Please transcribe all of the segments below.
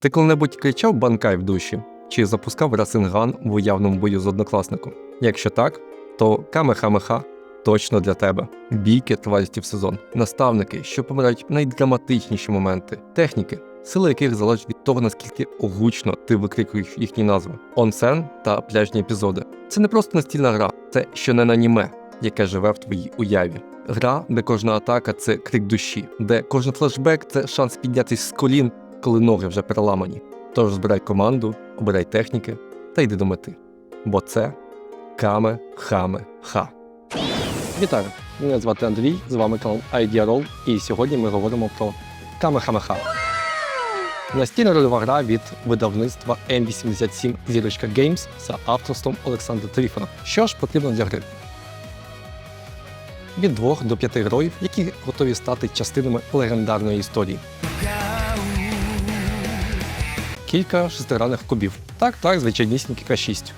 Ти коли-небудь кричав банкай в душі чи запускав расинган в уявному бою з однокласником? Якщо так, то камеха-меха точно для тебе. Бійки тривалістів сезон, наставники, що помирають найдраматичніші моменти, техніки, сили яких залежать від того, наскільки гучно ти викрикуєш їхні назви, онсен та пляжні епізоди. Це не просто настільна гра, це щонен аніме, яке живе в твоїй уяві. Гра, де кожна атака це крик душі, де кожен флешбек це шанс піднятися з колін, коли ноги вже переламані. Тож збирай команду, обирай техніки та йди до мети. Бо це Каме Хаме Ха. Вітаю! Мене звати Андрій, з вами канал IdeaRoll, і сьогодні ми говоримо про Каме Хаме Ха. Настільна рольова гра від видавництва M87 Зірочка Games за авторством Олександра Тріфона. Що ж потрібно для гри? Від двох до п'яти героїв, які готові стати частинами легендарної історії. Кілька шестигранних кубів. Так, так, звичайнісінькі К6.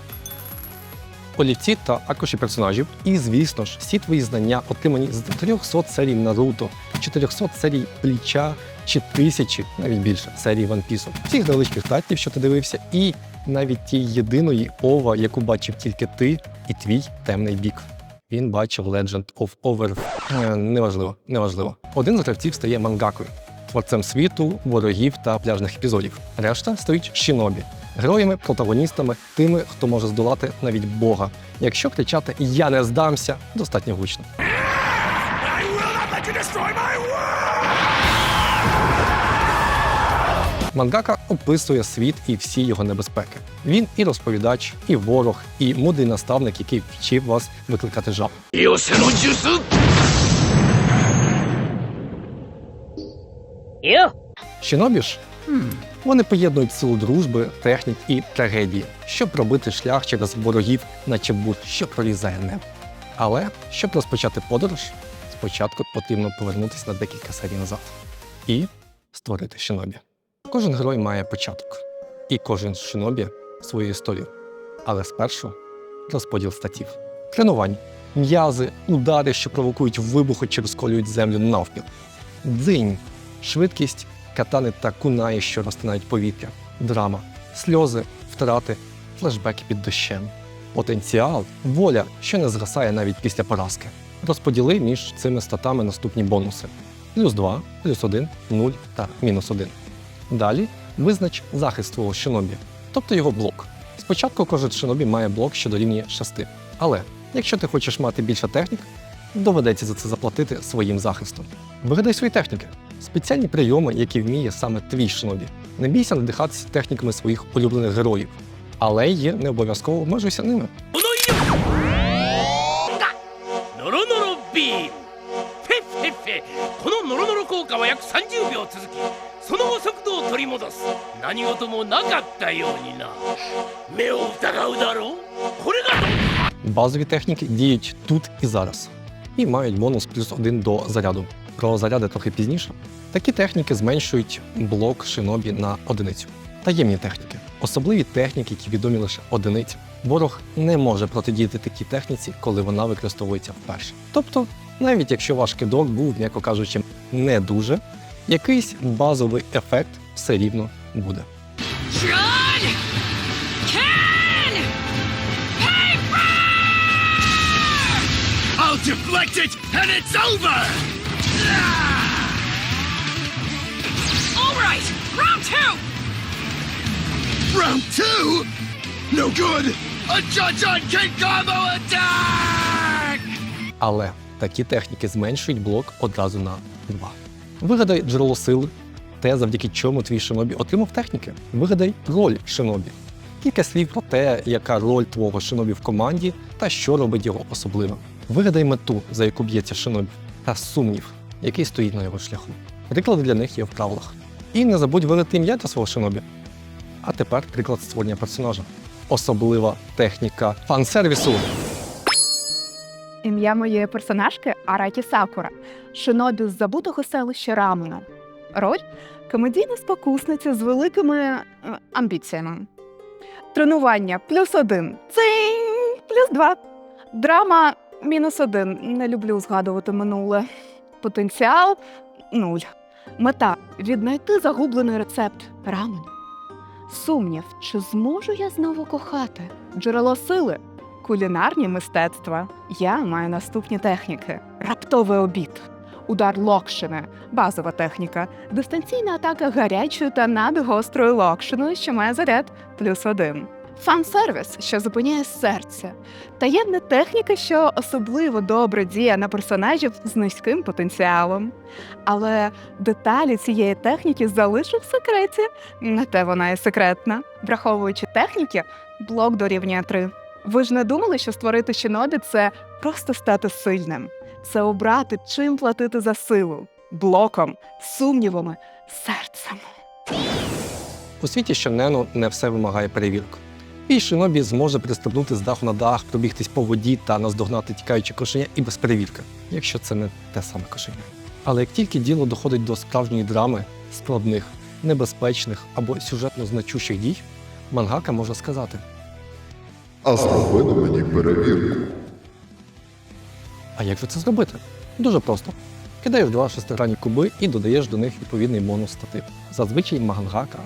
Олівці та аркуші персонажів. І, звісно ж, всі твої знання отримані з 300 серій Наруто, 400 серій Бліча чи тисячі, навіть більше, серій Piece. Всіх невеличких тайтів, що ти дивився, і навіть тієї єдиної ова, яку бачив тільки ти і твій темний бік. Він бачив Legend of Over. Е, неважливо, неважливо. Один з гравців стає мангакою, творцем світу, ворогів та пляжних епізодів. Решта стають шинобі, героями, протагоністами, тими, хто може здолати навіть Бога. Якщо кричати Я не здамся, достатньо гучно. Мангака описує світ і всі його небезпеки. Він і розповідач, і ворог, і мудрий наставник, який вчив вас викликати жаб. Щінобі ж вони поєднують силу дружби, технік і трагедії, щоб робити шлях через ворогів, наче бур, що прорізає небо. Але щоб розпочати подорож, спочатку потрібно повернутися на декілька серій назад і створити шинобі. Кожен герой має початок, і кожен шинобі свою історію. Але спершу розподіл статів. Тренувань, м'язи, удари, що провокують вибухи чи розколюють землю навпіл. Дзинь швидкість, катани та кунаї, що розтинають повітря, драма, сльози, втрати, флешбеки під дощем. Потенціал, воля, що не згасає навіть після поразки. Розподіли між цими статами наступні бонуси: плюс 2, плюс 1, 0 та мінус 1. Далі визнач захист твого шинобі, тобто його блок. Спочатку кожен шинобі має блок, що дорівнює 6. Але якщо ти хочеш мати більше технік, доведеться за це заплатити своїм захистом. Вигадай свої техніки, спеціальні прийоми, які вміє саме твій шнобі. Не бійся надихатися техніками своїх улюблених героїв, але є не обов'язково обмежуйся ними. Базові техніки діють тут і зараз і мають бонус плюс один до заряду. Про заряди трохи пізніше. Такі техніки зменшують блок шинобі на одиницю. Таємні техніки, особливі техніки, які відомі лише одиниці. Ворог не може протидіяти такій техніці, коли вона використовується вперше. Тобто, навіть якщо ваш кидок був, м'яко кажучи, не дуже, якийсь базовий ефект все рівно буде. I'll deflect it and it's over! Round two! Round two? No good! A judge on King Combo attack! Але такі техніки зменшують блок одразу на 2. Вигадай джерело сили, те, завдяки чому твій шинобі отримав техніки. Вигадай роль шинобі. Кілька слів про те, яка роль твого шинобі в команді та що робить його особливим. Вигадай мету, за яку б'ється шинобі, та сумнів, який стоїть на його шляху. Приклади для них є в правилах. І не забудь вигадати ім'я для свого шинобі. А тепер приклад створення персонажа. Особлива техніка фан-сервісу. Ім'я моєї персонажки Аракі Сакура, шинобі з забутого селища Рамена. Роль комедійна спокусниця з великими е, амбіціями. Тренування плюс один. Цинь! Плюс два. Драма мінус один. Не люблю згадувати минуле. Потенціал нуль. Мета віднайти загублений рецепт рамену. Сумнів, чи зможу я знову кохати? Джерело сили, кулінарні мистецтва. Я маю наступні техніки: раптовий обід, удар локшини, базова техніка, дистанційна атака гарячою та надгострою локшиною, що має заряд плюс один. Фан-сервіс, що зупиняє серце, таємна техніка, що особливо добре діє на персонажів з низьким потенціалом. Але деталі цієї техніки залишу в секреті. Не те вона і секретна. Враховуючи техніки, блок дорівнює 3. Ви ж не думали, що створити шинобі це просто стати сильним. Це обрати, чим платити за силу блоком, сумнівами, серцем. У світі щонену не все вимагає перевірок. І шинобі зможе пристебнути з даху на дах, пробігтись по воді та наздогнати тікаюче кошеня і без перевірки, якщо це не те саме кошеня. Але як тільки діло доходить до справжньої драми, складних, небезпечних або сюжетно значущих дій, мангака може сказати: А зроби мені перевірку. А як же це зробити? Дуже просто. Кидаєш два шестигранні куби і додаєш до них відповідний бонус статив. Зазвичай мангака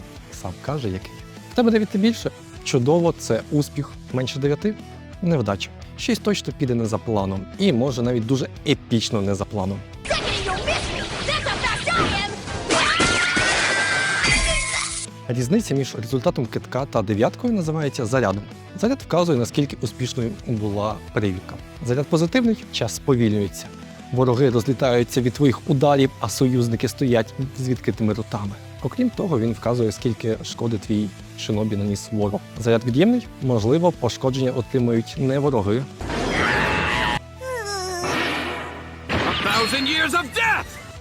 сам каже, який. В тебе 9 більше. Чудово, це успіх. Менше 9 невдача. Щось точно піде не за планом, і може навіть дуже епічно не за планом. Різниця між результатом китка та дев'яткою називається зарядом. Заряд вказує, наскільки успішною була перевірка. Заряд позитивний, час сповільнюється. Вороги розлітаються від твоїх ударів, а союзники стоять з відкритими ротами. Окрім того, він вказує, скільки шкоди твій шинобі наніс ворог. Заряд від'ємний, можливо, пошкодження отримують не вороги!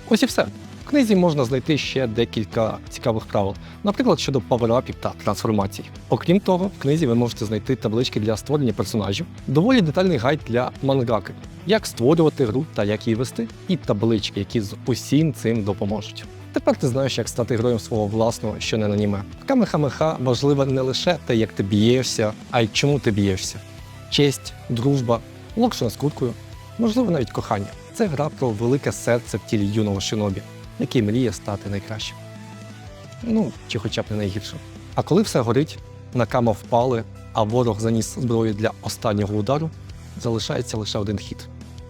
Ось і все. В книзі можна знайти ще декілька цікавих правил, наприклад, щодо паверапів та трансформацій. Окрім того, в книзі ви можете знайти таблички для створення персонажів, доволі детальний гайд для мангаки, як створювати гру та як її вести, і таблички, які з усім цим допоможуть. Тепер ти знаєш, як стати героєм свого власного, що не аніме. В Камехамеха важливе не лише те, як ти б'єшся, а й чому ти б'єшся. Честь, дружба, локшина з куткою, можливо, навіть кохання. Це гра про велике серце в тілі юного шинобі, який мріє стати найкращим. Ну, чи хоча б не найгіршим. А коли все горить, накама впали, а ворог заніс зброю для останнього удару, залишається лише один хід.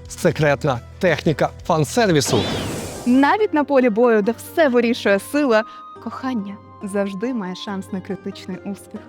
Секретна техніка фан-сервісу. Навіть на полі бою, де все вирішує сила, кохання завжди має шанс на критичний успіх.